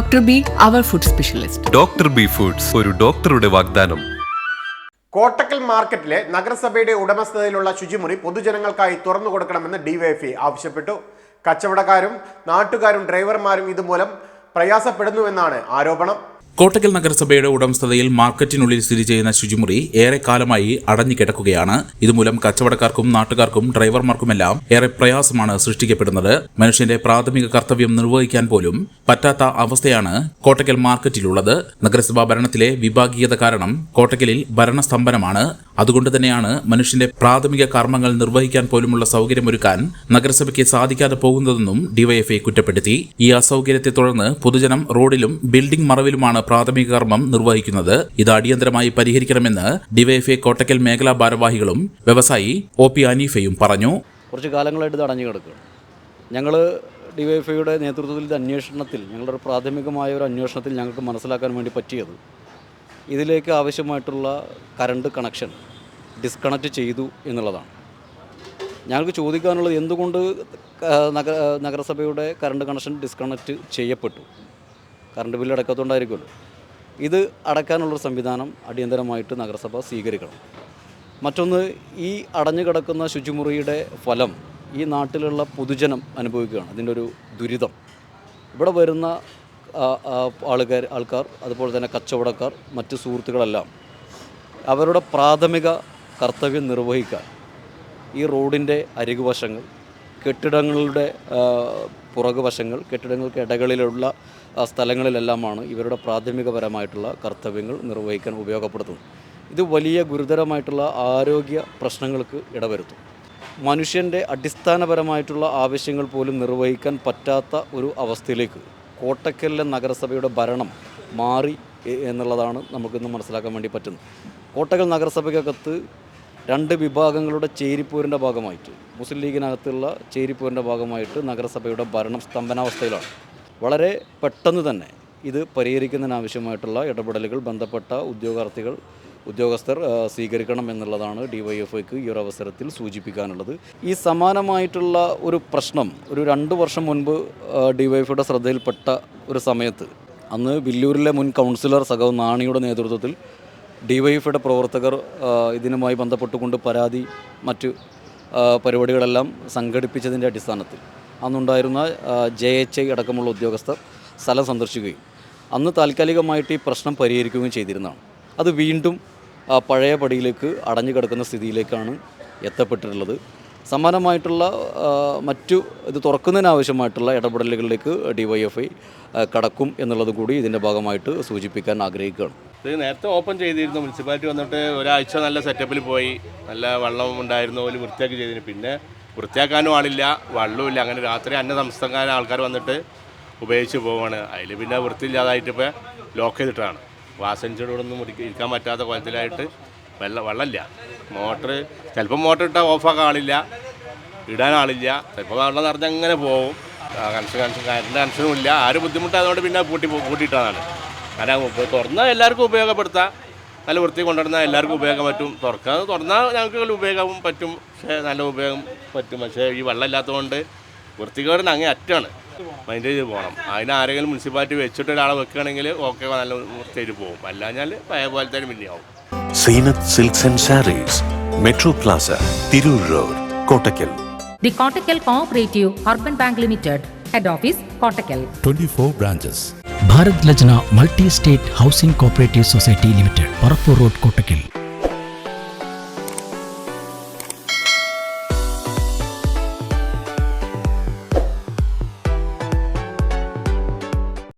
Dr. B food specialist doctor B foods ഒരു ഡോക്ടറുടെ വാഗ്ദാനം. കോട്ടക്കൽ മാർക്കറ്റിലെ നഗരസഭയുടെ ഉടമസ്ഥതയിലുള്ള ശുചിമുറി പൊതുജനങ്ങൾക്കായി തുറന്നു കൊടുക്കണമെന്ന് ഡിവൈഎഫ്ഐ ആവശ്യപ്പെട്ടു. കച്ചവടക്കാരും നാട്ടുകാരും ഡ്രൈവർമാരും ഇതുമൂലം പ്രയാസപ്പെടുന്നുവെന്നാണ് ആരോപണം. കോട്ടക്കൽ നഗരസഭയുടെ ഉടമസ്ഥതയിൽ മാർക്കറ്റിനുള്ളിൽ സ്ഥിതി ചെയ്യുന്ന ശുചിമുറി ഏറെക്കാലമായി അടഞ്ഞു കിടക്കുകയാണ്. ഇതുമൂലം കച്ചവടക്കാർക്കും നാട്ടുകാർക്കും ഡ്രൈവർമാർക്കുമെല്ലാം ഏറെ പ്രയാസമാണ് സൃഷ്ടിക്കപ്പെടുന്നത്. മനുഷ്യന്റെ പ്രാഥമിക കർത്തവ്യം നിർവഹിക്കാൻ പോലും പറ്റാത്ത അവസ്ഥയാണ് കോട്ടക്കൽ മാർക്കറ്റിലുള്ളത്. നഗരസഭാ ഭരണത്തിലെ വിഭാഗീയത കാരണം കോട്ടക്കലിൽ ഭരണസ്തംഭനമാണ് അതുകൊണ്ട് തന്നെയാണ് മനുഷ്യന്റെ പ്രാഥമിക കർമ്മങ്ങൾ നിർവഹിക്കാൻ പോലുമുള്ള സൗകര്യമൊരുക്കാൻ നഗരസഭയ്ക്ക് സാധിക്കാതെ പോകുന്നതെന്നും ഡിവൈഎഫ്ഐ കുറ്റപ്പെടുത്തി. ഈ അസൗകര്യത്തെ തുടർന്ന് പൊതുജനം റോഡിലും ബിൽഡിംഗ് മറവിലുമാണ് പ്രാഥമിക കർമ്മം നിർവഹിക്കുന്നത്. ഇത് അടിയന്തരമായി പരിഹരിക്കണമെന്ന് ഡിവൈഎഫ്ഐ കോട്ടക്കൽ മേഖലാ ഭാരവാഹികളും വ്യവസായി ഒ പി അനീഫയും പറഞ്ഞു. കുറച്ച് കാലങ്ങളായിട്ട് അടഞ്ഞു ഞങ്ങൾ ഡിവൈഎഫ്ഐയുടെ നേതൃത്വത്തിൽ അന്വേഷണത്തിൽ ഞങ്ങളുടെ പ്രാഥമികമായ ഒരു അന്വേഷണത്തിൽ ഞങ്ങൾക്ക് മനസ്സിലാക്കാൻ വേണ്ടി പറ്റിയത് ഇതിലേക്ക് ആവശ്യമായിട്ടുള്ള കറണ്ട് കണക്ഷൻ ഡിസ്കണക്റ്റ് ചെയ്തു എന്നുള്ളതാണ്. ഞങ്ങൾക്ക് ചോദിക്കാനുള്ളത് എന്തുകൊണ്ട് നഗര നഗരസഭയുടെ കറണ്ട് കണക്ഷൻ ഡിസ്കണക്റ്റ് ചെയ്യപ്പെട്ടു? കറണ്ട് ബില്ല് അടക്കാത്തതുകൊണ്ടായിരിക്കുമല്ലോ. ഇത് അടക്കാനുള്ളൊരു സംവിധാനം അടിയന്തരമായിട്ട് നഗരസഭ സ്വീകരിക്കണം. മറ്റൊന്ന് ഈ അടഞ്ഞു കിടക്കുന്ന ശുചിമുറിയുടെ ഫലം ഈ നാട്ടിലുള്ള പൊതുജനം അനുഭവിക്കുകയാണ്. അതിന്റെ ഒരു ദുരിതം. ഇവിടെ വരുന്ന ആ, ആ, ആളുകാർ ആൾക്കാർ അതുപോലെ തന്നെ കച്ചവടക്കാർ മറ്റ് സുഹൃത്തുക്കളെല്ലാം അവരുടെ പ്രാഥമിക കർത്തവ്യം നിർവഹിക്കാൻ ഈ റോഡിന്റെ അരികുവശങ്ങൾ കെട്ടിടങ്ങളുടെ പുറകുവശങ്ങൾ കെട്ടിടങ്ങൾക്ക് ഇടകളിലുള്ള സ്ഥലങ്ങളിലെല്ലാമാണ് ഇവരുടെ പ്രാഥമികപരമായിട്ടുള്ള കർത്തവ്യങ്ങൾ നിർവഹിക്കാൻ ഉപയോഗപ്പെടുത്തുന്നത്. ഇത് വലിയ ഗുരുതരമായിട്ടുള്ള ആരോഗ്യ പ്രശ്നങ്ങൾക്ക് ഇടവരുത്തും. മനുഷ്യന്റെ അടിസ്ഥാനപരമായിട്ടുള്ള ആവശ്യങ്ങൾ പോലും നിർവഹിക്കാൻ പറ്റാത്ത ഒരു അവസ്ഥയിലേക്ക് കോട്ടക്കലിലെ നഗരസഭയുടെ ഭരണം മാറി എന്നുള്ളതാണ് നമുക്കിന്ന് മനസ്സിലാക്കാൻ വേണ്ടി പറ്റുന്നത്. കോട്ടക്കൽ നഗരസഭയ്ക്കകത്ത് രണ്ട് വിഭാഗങ്ങളുടെ ചേരിപ്പോരിന്റെ ഭാഗമായിട്ട് മുസ്ലിം ലീഗിനകത്തുള്ള ചേരിപ്പോരിന്റെ ഭാഗമായിട്ട് നഗരസഭയുടെ ഭരണം സ്തംഭനാവസ്ഥയിലാണ്. വളരെ പെട്ടെന്ന് തന്നെ ഇത് പരിഹരിക്കുന്നതിനാവശ്യമായിട്ടുള്ള ഇടപെടലുകൾ ബന്ധപ്പെട്ട ഉദ്യോഗാർത്ഥികൾ ഉദ്യോഗസ്ഥർ സ്വീകരിക്കണം എന്നുള്ളതാണ് ഡിവൈഎഫ്ഐക്ക് ഈ ഒരു അവസരത്തിൽ സൂചിപ്പിക്കാനുള്ളത്. ഈ സമാനമായിട്ടുള്ള ഒരു പ്രശ്നം ഒരു രണ്ട് വർഷം മുൻപ് ഡിവൈഎഫ്ഐയുടെ ശ്രദ്ധയിൽപ്പെട്ട ഒരു സമയത്ത് അന്ന് വില്ലൂരിലെ മുൻ കൗൺസിലർ സഖവ് നാണിയുടെ നേതൃത്വത്തിൽ ഡിവൈഎഫ്ഐയുടെ പ്രവർത്തകർ ഇതിനുമായി ബന്ധപ്പെട്ടുകൊണ്ട് പരാതി മറ്റ് പരിപാടികളെല്ലാം സംഘടിപ്പിച്ചതിന്റെ അടിസ്ഥാനത്തിൽ അന്നുണ്ടായിരുന്ന ജെ എച്ച് ഐ അടക്കമുള്ള ഉദ്യോഗസ്ഥർ സ്ഥലം സന്ദർശിക്കുകയും അന്ന് താൽക്കാലികമായിട്ട് ഈ പ്രശ്നം പരിഹരിക്കുകയും ചെയ്തിരുന്നതാണ്. അത് വീണ്ടും പഴയ പടിയിലേക്ക് അടഞ്ഞു കിടക്കുന്ന സ്ഥിതിയിലേക്കാണ് എത്തപ്പെട്ടിട്ടുള്ളത്. സമാനമായിട്ടുള്ള മറ്റു ഇത് തുറക്കുന്നതിനാവശ്യമായിട്ടുള്ള ഇടപെടലുകളിലേക്ക് ഡിവൈഎഫ്ഐ കടക്കും എന്നുള്ളത് കൂടി ഇതിന്റെ ഭാഗമായിട്ട് സൂചിപ്പിക്കാൻ ആഗ്രഹിക്കുകയാണ്. ഇത് നേരത്തെ ഓപ്പൺ ചെയ്തിരുന്നു. മുനിസിപ്പാലിറ്റി വന്നിട്ട് ഒരാഴ്ച നല്ല സെറ്റപ്പിൽ പോയി. നല്ല വെള്ളം ഉണ്ടായിരുന്നു ഒരു വൃത്തിയാക്കി ചെയ്തിരുന്നു. പിന്നെ വൃത്തിയാക്കാനും ആളില്ല വെള്ളമില്ല അങ്ങനെ രാത്രി അന്യ സംസ്ഥാന ആൾക്കാർ വന്നിട്ട് ഉപയോഗിച്ച് പോവാണ് അതിൽ പിന്നെ വൃത്തിയില്ലാതായിട്ട് ഇപ്പോൾ ലോക്ക് ചെയ്തിട്ടാണ്. വാസഞ്ചോടൊന്നും മുറിക്ക ഇരിക്കാൻ പറ്റാത്ത കുളത്തിലായിട്ട് വെള്ളം വെള്ളമില്ല. മോട്ടർ ചിലപ്പോൾ മോട്ടർ ഇട്ടാൽ ഓഫാക്കാൻ ആളില്ല ഇടാൻ ആളില്ല. ചിലപ്പോൾ വെള്ളം നിറഞ്ഞ് അങ്ങനെ പോകും കണക്ഷൻ കണക്ഷൻ കറണ്ട് കണക്ഷനും ഇല്ല. ആരും ബുദ്ധിമുട്ടായതുകൊണ്ട് പിന്നെ പൂട്ടി പൂട്ടിയിട്ടാണ് കാരണം തുറന്നാൽ എല്ലാവർക്കും ഉപയോഗപ്പെടുത്താം. നല്ല വൃത്തി കൊണ്ടുവന്നാൽ എല്ലാവർക്കും ഉപയോഗം പറ്റും. തുറക്കാൻ തുറന്നാൽ ഞങ്ങൾക്ക് ഉപയോഗം പറ്റും. പക്ഷേ നല്ല ഉപയോഗം പറ്റും. പക്ഷേ ഈ വെള്ളം ഇല്ലാത്തതുകൊണ്ട് വൃത്തികേടിന് അങ്ങേ അറ്റാണ് മൈൻഡ് ചെയ്ത് പോകണം. അതിന് ആരെങ്കിലും മുനിസിപ്പാലിറ്റി വെച്ചിട്ട് ഒരാളെ വെക്കുകയാണെങ്കിൽ ഓക്കെ നല്ല വൃത്തിയായിട്ട് പോകും. അല്ലാഞ്ഞാൽ പഴയ പോലെ തന്നെ പിന്നെയാവും Seenath silks and sarees metro plaza Tirur road Kottakkal. The Kottakkal cooperative urban bank limited head office Kottakkal 24 branches Bharat Lajna multi state housing cooperative society limited Parappur road Kottakkal